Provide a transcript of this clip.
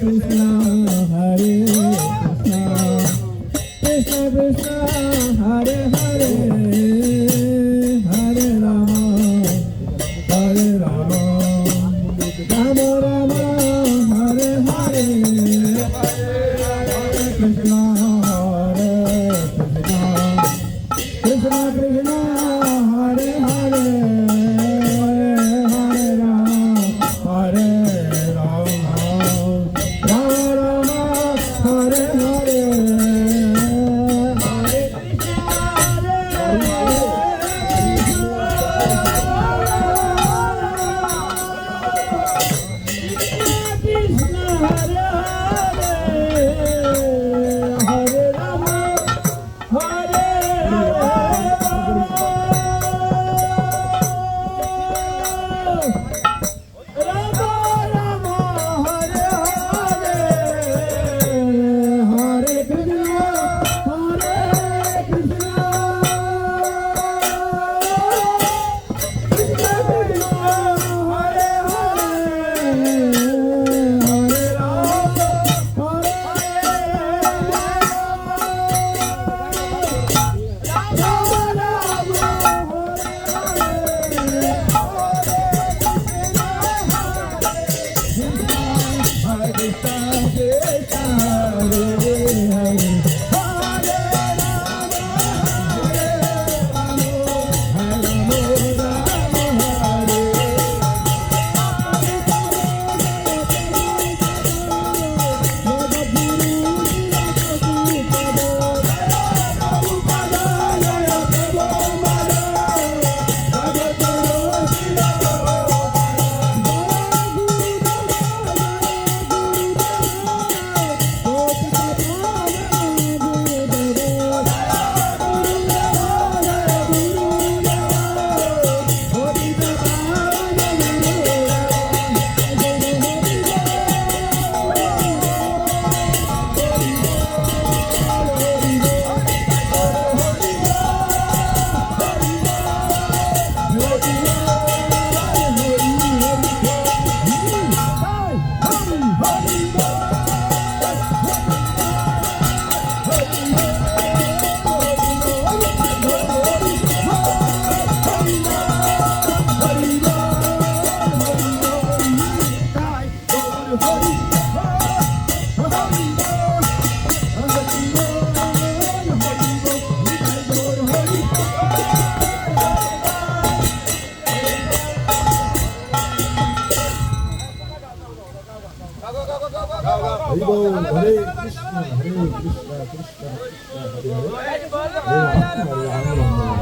হরে ke taare হরিবল হরে Krishna হরে Krishna Krishna Krishna Hare Hare Hare Ram হরে Ram